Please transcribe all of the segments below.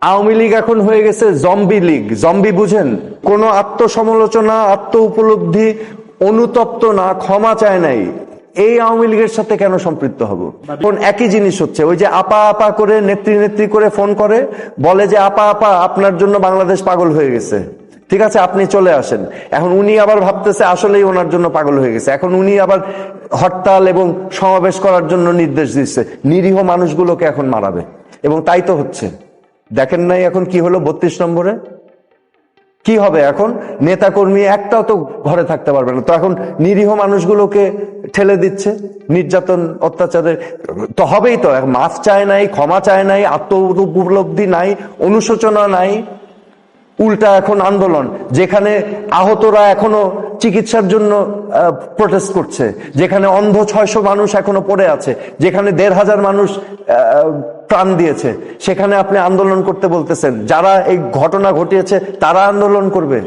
আওয়ামী লীগ এখন হয়ে গেছে জম্বি লীগ। জম্বি বুঝেন? কোন আত্মসমালোচনা আত্ম উপলব্ধি অনুতপ্ত না, ক্ষমা চায় নাই। এই আওয়ামী লীগের সাথে কেন সম্পৃক্ত হব? এখন একই জিনিস হচ্ছে, ওই যে আপা আপা করে, নেত্রী নেত্রী করে ফোন করে, বলে যে, আপা আপা, আপনার জন্য বাংলাদেশ পাগল হয়ে গেছে। ঠিক আছে, আপনি চলে আসেন। এখন উনি আবার ভাবতেছে, আসলেই ওনার জন্য পাগল হয়ে গেছে। এখন উনি আবার হরতাল এবং সমাবেশ করার জন্য নির্দেশ দিচ্ছে। নিরীহ মানুষগুলোকে এখন মারাবে। এবং তাই তো হচ্ছে। দেখেন নাই এখন কি হলো বত্রিশ নম্বরে? কি হবে এখন? নেতাকর্মী একটাও তো ঘরে থাকতে পারবে না। তো এখন নিরীহ মানুষগুলোকে ঠেলে দিচ্ছে, নির্যাতন, অত্যাচারের, তো হবেই তো। মাফ চায় নাই, ক্ষমা চায় নাই আত্ম উপলব্ধি নাই, অনুশোচনা নাই। উল্টা এখন আন্দোলন, যেখানে আহতরা এখনও চিকিৎসার জন্য প্রোটেস্ট করছে, যেখানে অন্ধ ছয়শো মানুষ এখনও পড়ে আছে, যেখানে দেড় হাজার মানুষ প্রাণ দিয়েছে, সেখানে আপনি আন্দোলন করতে বলতেছেন। যারা এই ঘটনা ঘটিয়েছে, তারা আন্দোলন করবে।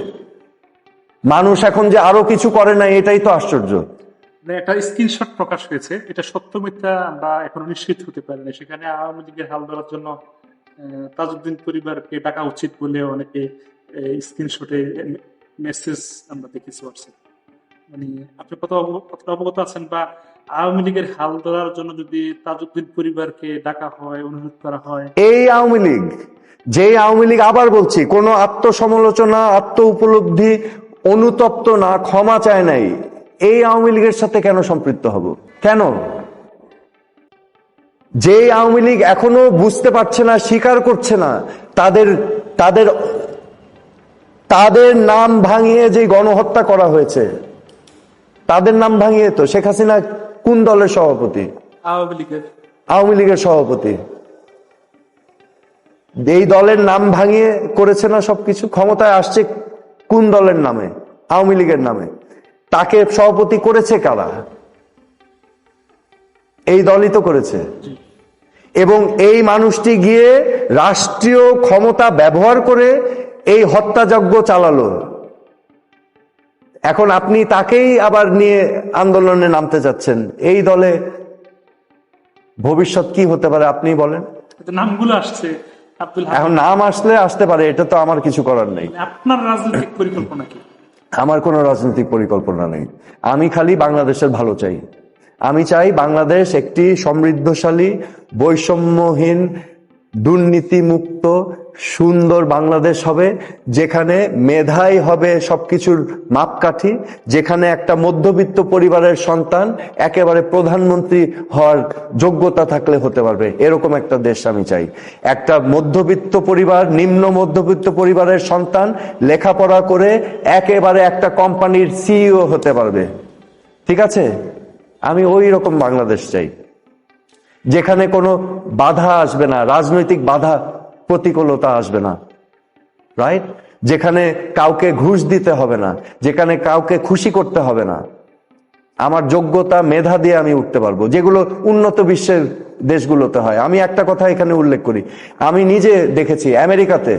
মানুষ এখন যে আরও কিছু করে না এটাই তো আশ্চর্য। মানে একটা স্ক্রিনশট প্রকাশ হয়েছে, এটা সত্য মিথ্যা আমরা এখনও নিশ্চিত হতে পারি না সেখানে আওয়ামী লীগের হাল ধরার জন্য তাজউদ্দিন পরিবারকে ডাকা উচিত বলে অনেকে স্ক্রিনশটে মেসেজ আমরা দেখেছি হোয়াটসঅ্যাপ মানে আপনি কত কতটা অবগত আছেন বা আওয়ামী লীগের হাল ধরার জন্য যদি তাজউদ্দিন পরিবারকে ডাকা হয়, অনুরোধ করা হয়? এই আওয়ামী লীগ যে আওয়ামী লীগ আবার বলছি, কোন আত্মসমালোচনা আত্ম উপলব্ধি অনুতপ্ত না, ক্ষমা চায় নাই, এই আওয়ামী লীগের সাথে কেন সম্পৃক্ত হব? কেন? যে আওয়ামী লীগ এখনও বুঝতে পারছে না স্বীকার করছে না তাদের তাদের তাদের নাম ভাঙিয়ে যে গণহত্যা করা হয়েছে তাদের নাম ভাঙিয়ে তো শেখ হাসিনা কোন দলের সভাপতি? আওয়ামী লীগের। সভাপতি। এই দলের নাম ভাঙিয়ে করেছে না সবকিছু? ক্ষমতায় আসছে কোন দলের নামে? আওয়ামী লীগের নামে। তাকে সভাপতি করেছে কারা? এই দলই তো করেছে। এবং এই মানুষটি গিয়ে রাষ্ট্রীয় ক্ষমতা ব্যবহার করে এই হত্যাযজ্ঞ চালালো। এখন আপনি তাকেই আবার নিয়ে আন্দোলনে নামতে যাচ্ছেন। এই দলে ভবিষ্যৎ কি হতে পারে আপনি বলেন। নামগুলো আসছে এখন নাম আসলে আসতে পারে এটা তো আমার কিছু করার নেই। আপনার রাজনৈতিক পরিকল্পনা কি? আমার কোনো রাজনৈতিক পরিকল্পনা নেই। আমি খালি বাংলাদেশের ভালো চাই। আমি চাই বাংলাদেশ একটি সমৃদ্ধশালী, বৈষম্যহীন, দুর্নীতিমুক্ত, সুন্দর বাংলাদেশ হবে, যেখানে মেধাই হবে সবকিছুর মাপকাঠি, যেখানে একটা মধ্যবিত্ত পরিবারের সন্তান একেবারে প্রধানমন্ত্রী হওয়ার যোগ্যতা থাকলে হতে পারবে। এরকম একটা দেশ আমি চাই। একটা মধ্যবিত্ত পরিবার, নিম্ন মধ্যবিত্ত পরিবারের সন্তান লেখাপড়া করে একেবারে একটা কোম্পানির সিইও হতে পারবে। ঠিক আছে? আমি ওই রকম বাংলাদেশ চাই, যেখানে কোনো বাধা আসবে না, রাজনৈতিক বাধা প্রতিকূলতা আসবে না রাইট যেখানে কাউকে ঘুষ দিতে হবে না, যেখানে কাউকে খুশি করতে হবে না। আমার যোগ্যতা মেধা দিয়ে আমি উঠতে পারব, যেগুলো উন্নত বিশ্বের দেশগুলোতে হয়। আমি একটা কথা এখানে উল্লেখ করি। আমি নিজে দেখেছি, আমেরিকাতে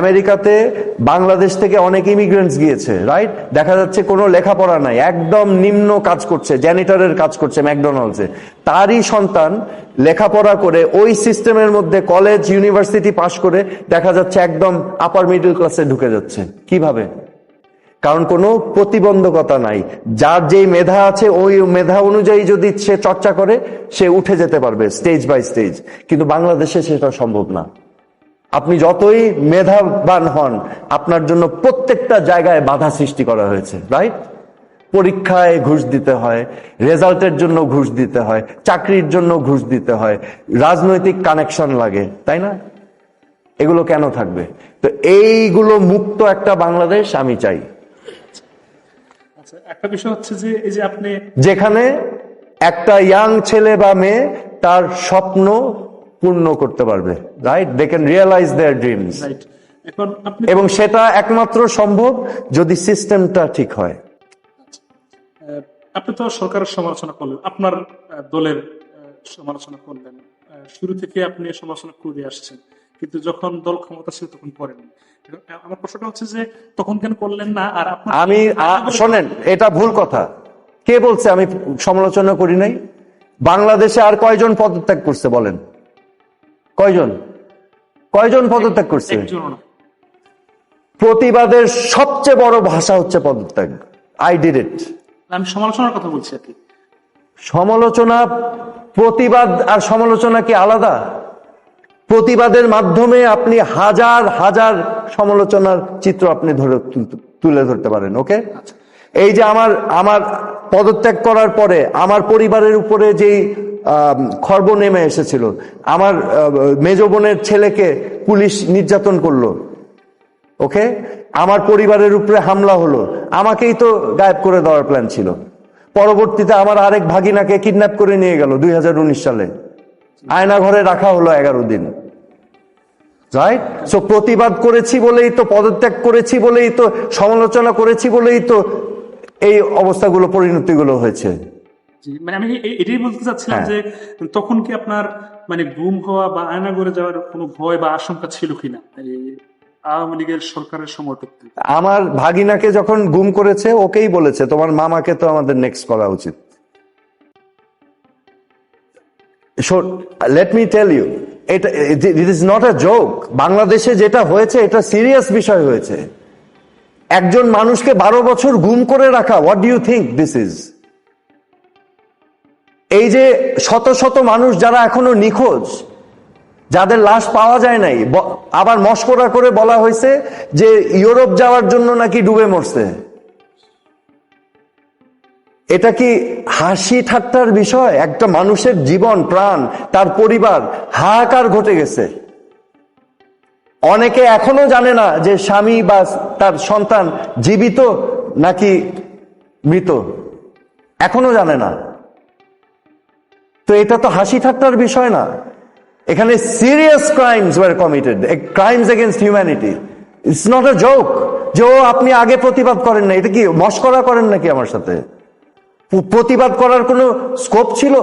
আমেরিকাতে বাংলাদেশ থেকে অনেক ইমিগ্রেন্টস গিয়েছে রাইট দেখা যাচ্ছে কোনো লেখাপড়া নাই, একদম নিম্ন কাজ করছে জ্যানিটরের কাজ করছে ম্যাকডোনাল্ডসে তারই সন্তান লেখাপড়া করে ওই সিস্টেমের মধ্যে কলেজ ইউনিভার্সিটি পাশ করে দেখা যাচ্ছে একদম আপার মিডল ক্লাসে ঢুকে যাচ্ছে। কীভাবে? কারণ কোনো প্রতিবন্ধকতা নাই। যার যেই মেধা আছে, ওই মেধা অনুযায়ী যদি সে চর্চা করে, সে উঠে যেতে পারবে স্টেজ বাই স্টেজ কিন্তু বাংলাদেশে সেটা সম্ভব না। আপনি যতই মেধাবান হন, আপনার জন্য প্রত্যেকটা জায়গায় বাধা সৃষ্টি করা হয়েছে রাইট পরীক্ষায় ঘুষ দিতে হয়, রেজাল্টের জন্য ঘুষ দিতে হয়, চাকরির জন্য ঘুষ দিতে হয়, রাজনৈতিক কানেকশন লাগে, তাই না? এগুলো কেন থাকবে? তো এইগুলো মুক্ত একটা বাংলাদেশ আমি চাই। একটা বিষয় হচ্ছে যে এই যে আপনি যেখানে একটা ইয়াং ছেলে বা মেয়ে তার স্বপ্ন পূর্ণ করতে পারবে right they can realise their dreams এবং সেটা একমাত্র সম্ভব যদি সিস্টেমটা ঠিক হয়। আহ, আপনি তো সরকারের সমালোচনা করলেন আপনার দলের সমালোচনা করলেন শুরু থেকে আপনি সমালোচনা করে আসছেন। কিন্তু যখন দল ক্ষমতা ছিল তখন করেন আমার প্রশ্নটা হচ্ছে যে তখন কেন করলেন না? আর আমি শোনেন এটা ভুল কথা। কে বলছে? আমি সমালোচনা করি নাই। বাংলাদেশে আর কয়জন পদত্যাগ করছে বলেন? কয়জন? কয়জন পদত্যাগ করছে? প্রতিবাদের সবচেয়ে বড় ভাষা হচ্ছে পদত্যাগ। আই ডিড ইট আমি সমালোচনার কথা বলছি আর কি। সমালোচনা প্রতিবাদ আর সমালোচনা কি আলাদা? প্রতিবাদের মাধ্যমে আপনি হাজার হাজার সমালোচনার চিত্র আপনি ধরে তুলে ধরতে পারেন ওকে? এই যে আমার আমার পদত্যাগ করার পরে আমার পরিবারের উপরে যেই খর্ব নেমে এসেছিল আমার মেজ বোনের ছেলেকে পুলিশ নির্যাতন করল ওকে? আমার পরিবারের উপরে হামলা হলো আমাকেই তো গায়েব করে দেওয়ার প্ল্যান ছিল। পরবর্তীতে আমার আরেক ভাগিনাকে কিডন্যাপ করে নিয়ে গেল দুই হাজার উনিশ সালে। আয়না ঘরে রাখা হলো এগারো দিন। রাইট সো প্রতিবাদ করেছি বলেই তো পদত্যাগ করেছি বলেই তো সমালোচনা করেছি বলেই তো এই অবস্থাগুলো পরিণতিগুলো হয়েছে। মানে আমি এটাই বলতে চাচ্ছিলাম হ্যাঁ। যে তখন কি আপনার মানে গুম হওয়া বা আয়না করে যাওয়ার কোনো ভয় বা আশঙ্কা ছিল কিনা? আওয়ামী লীগের সরকারের সময়টাতে আমার ভাগিনাকে যখন গুম করেছে ওকেই বলেছে তোমার মামাকে তো আমাদের নেক্সট করা উচিত। টেল ইউ এটা it is not a joke বাংলাদেশে যেটা হয়েছে, এটা সিরিয়াস বিষয় হয়েছে। একজন মানুষকে বারো বছর গুম করে রাখা what do you think this is এই যে শত শত মানুষ যারা এখনও নিখোঁজ, যাদের লাশ পাওয়া যায় নাই আবার মস্করা করে বলা হয়েছে যে ইউরোপ যাওয়ার জন্য নাকি ডুবে মরছে। এটা কি হাসি ঠাট্টার বিষয়? একটা মানুষের জীবন, প্রাণ, তার পরিবার, হাহাকার ঘটে গেছে। অনেকে এখনও জানে না যে স্বামী বা তার সন্তান জীবিত নাকি মৃত। এখনও জানে না। তো এটা তো হাসি ঠাট্টার বিষয় না। এখানে serious crimes were committed crimes against humanity it's not a joke যে আপনি আগে প্রতিবাদ করেন না। এটা কি মস্করা করেন নাকি আমার সাথে? প্রতিবাদ করার কোনো স্কোপ ছিল?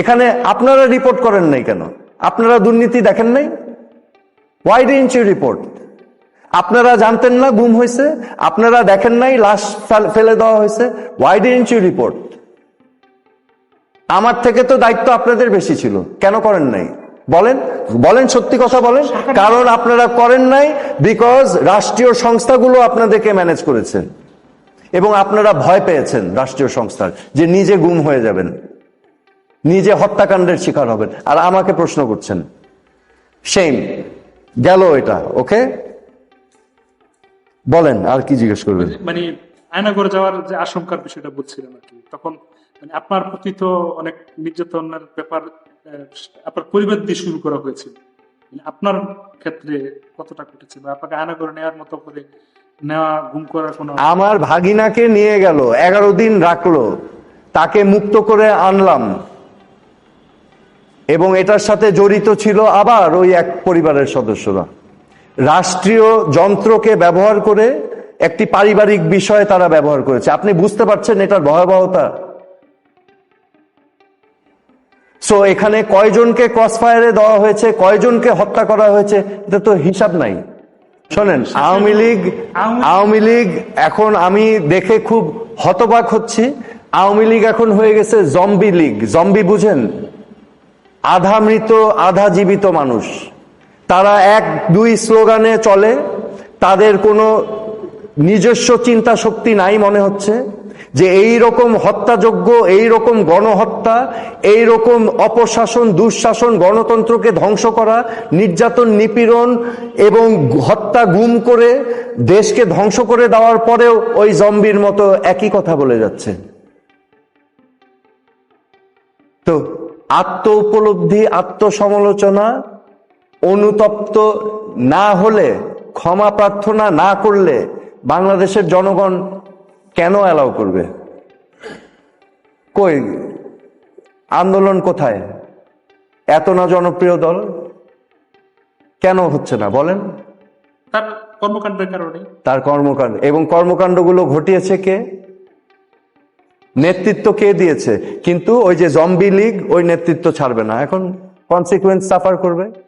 এখানে আপনারা রিপোর্ট করেন নাই কেন? আপনারা দুর্নীতি দেখেন নাই? ওয়াই ডিডন্ট ইউ রিপোর্ট আপনারা জানতেন না গুম হয়েছে? আপনারা দেখেন নাই লাশ ফেলে দেওয়া হয়েছে? ওয়াই ডিডন্ট ইউ রিপোর্ট আমার থেকে তো দায়িত্ব আপনাদের বেশি ছিল। কেন করেন নাই? বলেন বলেন সত্যি কথা বলেন। কারণ আপনারা করেন নাই বিকজ রাষ্ট্রীয় সংস্থাগুলো আপনাদেরকে ম্যানেজ করেছে। এবং আপনারা ভয় পেয়েছেন রাষ্ট্রীয় সংস্থার যে নিজে গুম হয়ে যাবেন, নিজে হত্যাকাণ্ডের শিকার হবেন। আর আমাকে প্রশ্ন করছেন সেম গেল এটা ওকে বলেন, আর কি জিজ্ঞেস করবেন? মানে আয়না করে যাওয়ার যে আশঙ্কার বিষয়টা বলছিলাম আর কি, তখন মানে আপনার প্রতি তো অনেক নির্যাতনের ব্যাপার আপনার পরিবার দিয়ে শুরু করা হয়েছিল। মানে আপনার ক্ষেত্রে কতটা ঘটেছে বা আপনাকে আয়না করে নেওয়ার মতো করে আমার ভাগিনাকে নিয়ে গেল, এগারো দিন রাখল, তাকে মুক্ত করে আনলাম। এবং এটার সাথে জড়িত ছিল আবার ওই এক পরিবারের সদস্যরা। রাষ্ট্রীয় যন্ত্রকে ব্যবহার করে একটি পারিবারিক বিষয় তারা ব্যবহার করেছে। আপনি বুঝতে পারছেন এটার ভয়াবহতা? সো এখানে কয়জনকে ক্রসফায়ারে দেওয়া হয়েছে, কয়জনকে হত্যা করা হয়েছে, এটা তো হিসাব নাই। শোনেন আওয়ামী লীগ আওয়ামী লীগ এখন আমি দেখে খুব হতবাক হচ্ছি। আওয়ামী লীগ এখন হয়ে গেছে জম্বি লীগ। জম্বি বুঝেন? আধা মৃত আধা জীবিত মানুষ। তারা এক দুই স্লোগানে চলে। তাদের কোনো নিজস্ব চিন্তা শক্তি নাই মনে হচ্ছে। যে এই রকম হত্যাযোগ্য এই রকম গণহত্যা, এই রকম অপশাসন, দুঃশাসন গণতন্ত্রকে ধ্বংস করা, নির্যাতন, নিপীড়ন এবং হত্যা গুম করে দেশকে ধ্বংস করে দেওয়ার পরেও ওই জম্বির মতো একই কথা বলে যাচ্ছে। তো আত্ম উপলব্ধি, আত্মসমালোচনা, অনুতপ্ত না হলে, ক্ষমা প্রার্থনা না করলে বাংলাদেশের জনগণ কেন অ্যালাউ করবে? কই আন্দোলন কোথায়? এত না জনপ্রিয় দল? কেন হচ্ছে না? বলেন। তার কর্মকাণ্ডের কারণে। তার কর্মকাণ্ড। এবং কর্মকাণ্ডগুলো ঘটিয়েছে কে? নেতৃত্ব কে দিয়েছে? কিন্তু ওই যে জম্বি লীগ ওই নেতৃত্ব ছাড়বে না। এখন কনসিকুয়েন্স সাফার করবে?